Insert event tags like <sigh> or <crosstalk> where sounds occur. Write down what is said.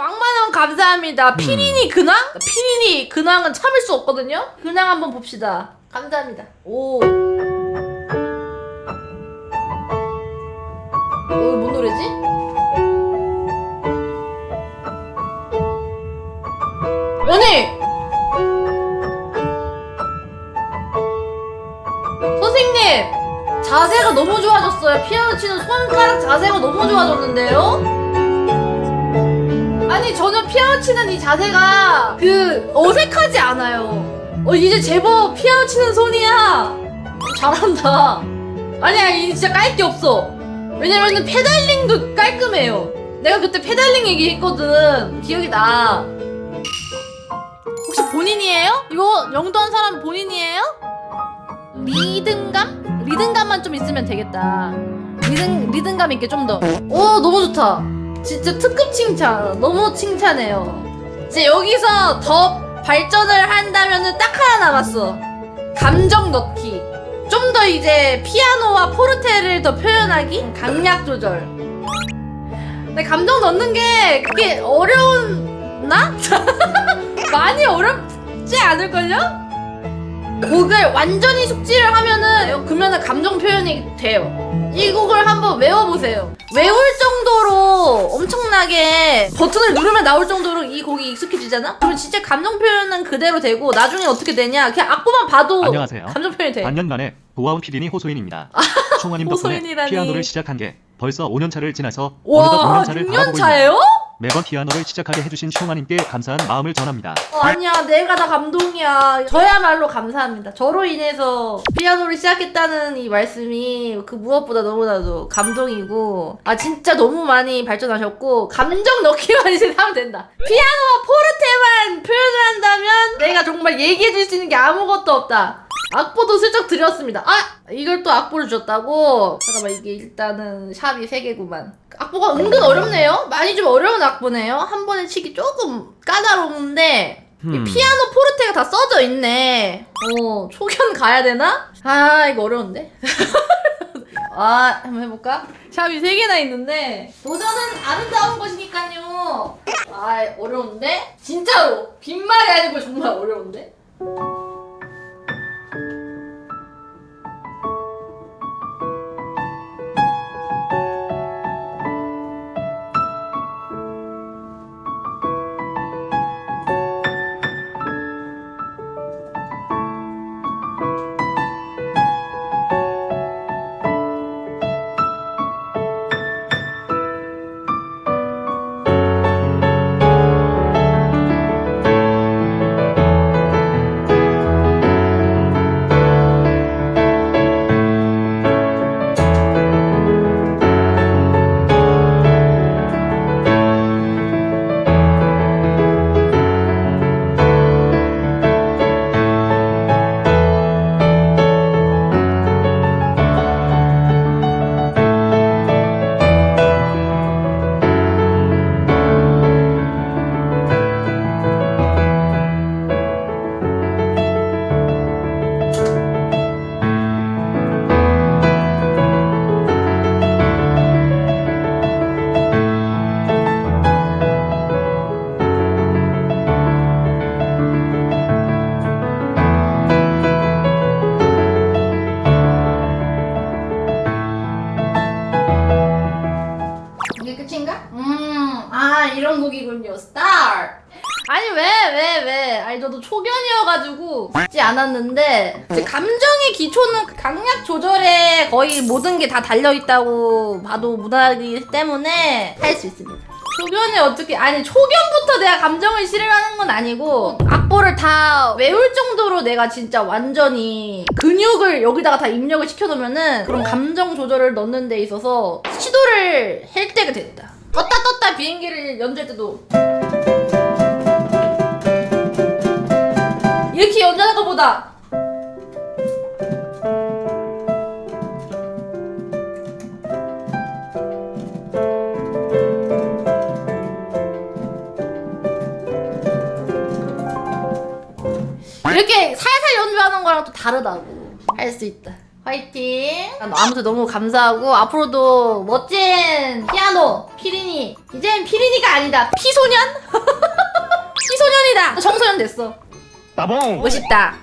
왕만원 감사합니다. 피리니 근황? 피리니 근황은 참을 수 없거든요. 근황 한번 봅시다. 감사합니다. 오. 어, 이거 뭔 노래지? 연희! 선생님! 자세가 너무 좋아졌어요. 피아노 치는 손가락 자세가 너무 좋아졌는데요? 아니 전혀 피아노 치는 이 자세가 그 어색하지 않아요. 어 이제 제법 피아노 치는 손이야. 잘한다. 아니야 이 진짜 깔 게 없어. 왜냐면은 페달링도 깔끔해요. 내가 그때 페달링 얘기했거든. 기억이 나. 혹시 본인이에요? 이거 영도한 사람 본인이에요? 리듬감? 리듬감만 좀 있으면 되겠다. 리듬 리듬감 있게 좀 더. 오 너무 좋다. 진짜 특급 칭찬. 너무 칭찬해요. 이제 여기서 더 발전을 한다면은 딱 하나 남았어. 감정 넣기. 좀 더 이제 피아노와 포르테를 더 표현하기. 강약 조절. 근데 감정 넣는 게 그게 어려운 나? <laughs> 많이 어렵지 않을걸요? 곡을 완전히 숙지를 하면은 그러면은 감정 표현이 돼요. 이 곡을 한번 외워보세요. 외울 정도로 엄청나게 버튼을 누르면 나올 정도로 이 곡이 익숙해지잖아? 그럼 진짜 감정 표현은 그대로 되고 나중에 어떻게 되냐? 그냥 악보만 봐도 안녕하세요. 감정 표현이 돼. 반년 만에 돌아온 피디니 호소인입니다. 총아님 덕분에 호소인이라니. 피아노를 시작한 게 벌써 5년 차를 지나서 와, 어느덧 6년 차를 6년 바라보고 있네요. 차예요? 매번 피아노를 시작하게 해주신 총아님께 감사한 마음을 전합니다. 어, 아니야, 내가 다 감동이야. 저야말로 감사합니다. 저로 인해서 피아노를 시작했다는 이 말씀이 그 무엇보다 너무나도 감동이고, 아, 진짜 너무 많이 발전하셨고, 감정 넣기만 <laughs> 이제 하면 된다. 피아노와 포르테만 표현을 한다면 내가 정말 얘기해 줄 수 있는 게 아무것도 없다. 악보도 슬쩍 드렸습니다. 아! 이걸 또 악보를 줬다고? 잠깐만, 이게 일단은 샵이 3개구만. 악보가 은근 어렵네요? 많이 좀 어려운 악보네요? 한 번에 치기 조금 까다로운데, 이 음. 피아노 포르테가 다 써져 있네. 어, 초견 가야 되나? 아, 이거 어려운데? <laughs> 아, 한번 해볼까? 샵이 3개나 있는데, 도전은 아름다운 것이니까요. 아, 어려운데? 진짜로! 빈말이 아니고 정말 어려운데? 스타트! 아니, 왜, 왜, 왜. 아니, 저도 초견이어가지고 쉽지 않았는데, 이제 감정의 기초는 강약 조절에 거의 모든 게 다 달려있다고 봐도 무난하기 때문에 할 수 있습니다. 초견이 어떻게, 아니, 초견부터 내가 감정을 실행하는 건 아니고, 악보를 다 외울 정도로 내가 진짜 완전히 근육을 여기다가 다 입력을 시켜놓으면은 그런 감정 조절을 넣는 데 있어서 시도를 할 때가 됐다. 떴다 떴다 비행기를 연주할 때도 것보다. 이렇게 살살 연주하는 거랑 또 다르다고. 할 수 있다. 화이팅! 아무튼 너무 감사하고 앞으로도 멋진 피아노 피리니 이젠 피리니가 아니다. 피소년? <laughs> 피소년이다! 청소년 됐어. 따봉! 멋있다